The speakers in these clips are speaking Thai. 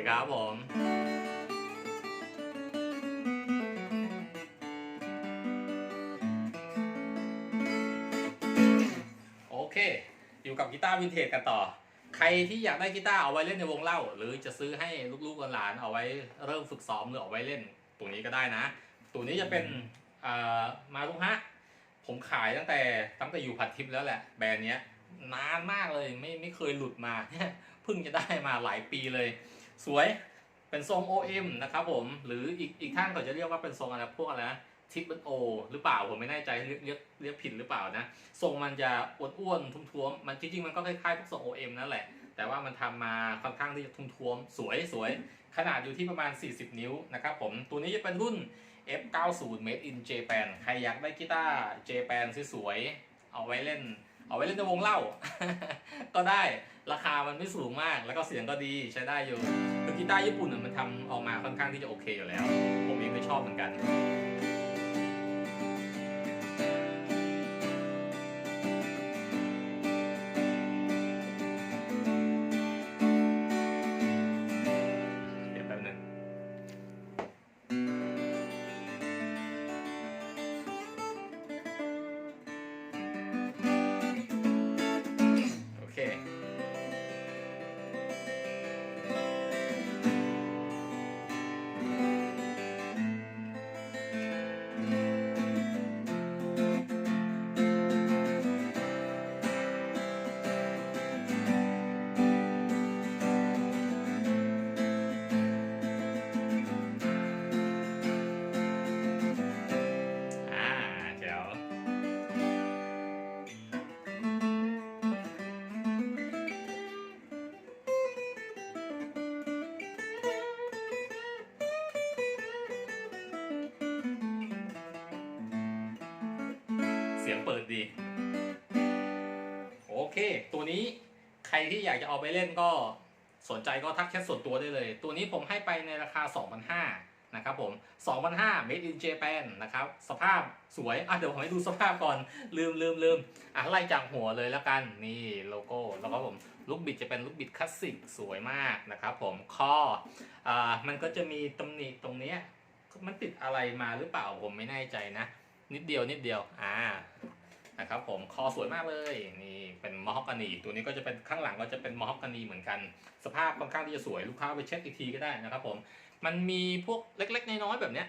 ดีครับผมโอเค อยู่กับกีตาร์วินเทจกันต่อ ใครที่อยากได้กีตาร์เอาไว้เล่นในวงเล่า หรือจะซื้อให้ลูกๆหลานเอาไว้เริ่มฝึกซ้อมหรือเอาไว้เล่นตัวนี้ก็ได้นะ ตัวนี้จะเป็นมาลุงฮะผมขายตั้งแต่ตั้งแต่อยู่ผัดทิพย์แล้วแหละแบรนด์นี้นานมากเลยไม่ไม่เคยหลุดมาเพิ่งจะได้มาหลายปีเลย สวยเป็นทรง OM นะครับผม หรืออีกอีกท่านก็จะเรียกว่าเป็นทรงอะไรพวกอะไรนะทิปเป็นโอหรือเปล่าผมไม่แน่ใจเรียกเรียกเรียกผิดหรือเปล่านะทรงมันจะอ้วนๆทุ่มๆมันจริงๆมันก็คล้ายๆพวกทรง OM นั่นแหละ แต่ว่ามันทำมาค่อนข้างที่จะทุ่มๆสวยสวยขนาดอยู่ที่ประมาณ 40 นิ้วนะครับผมตัวนี้จะเป็นรุ่น F90 Made in Japan ใครอยากได้กีตาร์ Japan สวยๆเอาไว้เล่น เอาไว้เล่นในวงเล่า ก็ได้ราคามันไม่สูงมาก แล้วก็เสียงก็ดีใช้ได้อยู่คือกีตาร์ญี่ปุ่นมันทำออกมาค่อนข้างที่จะโอเคอยู่แล้ว ผมเองก็ชอบเหมือนกัน ดี โอเค ตัวนี้ใครที่อยากจะเอาไปเล่นก็สนใจก็ทักแชทส่วนตัวได้เลย ตัวนี้ผมให้ไปในราคา 2,500นะครับผม 2,500 made in Japan นะครับ สภาพสวย อะเดี๋ยวผมให้ดูสภาพก่อน ลืมลืมลืมอะไล่จากหัวเลยแล้วกัน นี่โลโก้ แล้วก็ผม ลูกบิดจะเป็นลูกบิดคลาสสิกสวยมากนะครับผมข้ออ่า มันก็จะมีตำหนิตรงเนี้ย มันติดอะไรมาหรือเปล่าผมไม่แน่ใจนะ นิดเดียวนิดเดียว อ่า นะครับผมคอสวยมากเลยนี่เป็นมอฮอกกานีตัวนี้ก็จะเป็นข้างหลังก็จะเป็นมอฮอกกานีเหมือนกัน สภาพค่อนข้างที่จะสวยลูกค้าไปเช็คอีกทีก็ได้นะครับผมมันมีพวกเล็ก ๆ น้อยๆแบบเนี้ย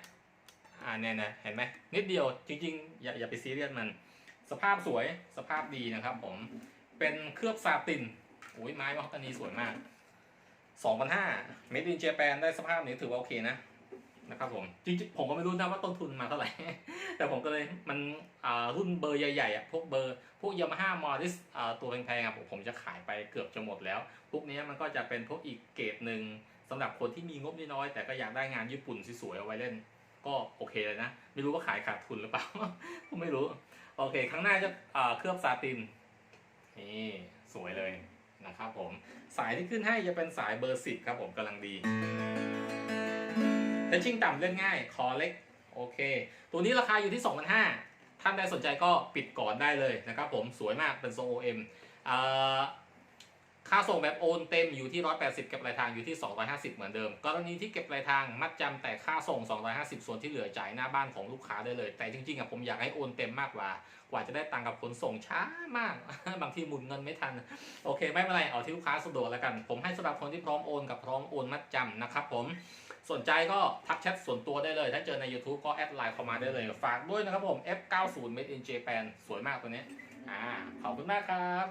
อ่าเนี่ยนะเห็นไหมนิดเดียวจริงๆ อย่าอย่าไปซีเรียสมัน สภาพสวยสภาพดีนะครับผมเป็นเคลือบซาตินโอ้ยไม้มอฮอกกานีสวยมาก2,500 Made in Japan ได้สภาพนี้ถือว่าโอเคนะ นะครับผมจริงๆผมก็ไม่รู้นะว่าต้นทุนมาเท่าไหร่ แต่ผมก็เลยมันรุ่นเบอร์ใหญ่ๆอะพวกเบอร์พวกยามาฮ่ามอริสตัวแพงๆอะผมจะขายไปเกือบจะหมดแล้ว พวกนี้มันก็จะเป็นพวกอีกเกรดหนึ่งสำหรับคนที่มีงบน้อยแต่ก็อยากได้งานญี่ปุ่นสวยๆเอาไว้เล่น ก็โอเคเลยนะ ไม่รู้ว่าขายขาดทุนหรือเปล่าผมไม่รู้ โอเคข้างหน้าจะเคลือบซาตินนี่สวยเลยนะครับผมสายที่ขึ้นให้จะเป็นสายเบอร์สิบครับผมกำลังดี เทนชิ่งต่ำเล่นง่าย คอเล็ก โอเค ตัวนี้ราคาอยู่ที่ 2,500ท่านใดสนใจก็ปิดก่อนได้เลยนะครับผม สวยมากเป็นทรง OM อ่าค่าส่งแบบโอนเต็มอยู่ที่ 180 เก็บปลายทางอยู่ที่ 250 เหมือนเดิม กรณีที่เก็บปลายทางมัดจำแต่ค่าส่ง 250 ส่วนที่เหลือจ่ายหน้าบ้านของลูกค้าได้เลย แต่จริงๆอะผมอยากให้โอนเต็มมากกว่า กว่าจะได้ตังค์กับขนส่งช้ามาก บางทีหมุนเงินไม่ทัน โอเค ไม่เป็นไร เอาที่ลูกค้าสะดวกแล้วกัน ผมให้สำหรับคนที่พร้อมโอนกับพร้อมโอนมัดจำนะครับผม สนใจก็ทักแชทส่วนตัวได้เลย ถ้าเจอใน YouTube ก็แอดไลน์เข้ามาได้เลย ฝากด้วยนะครับผม F90 Made in Japan สวยมากตัวนี้อ่าขอบคุณมากครับ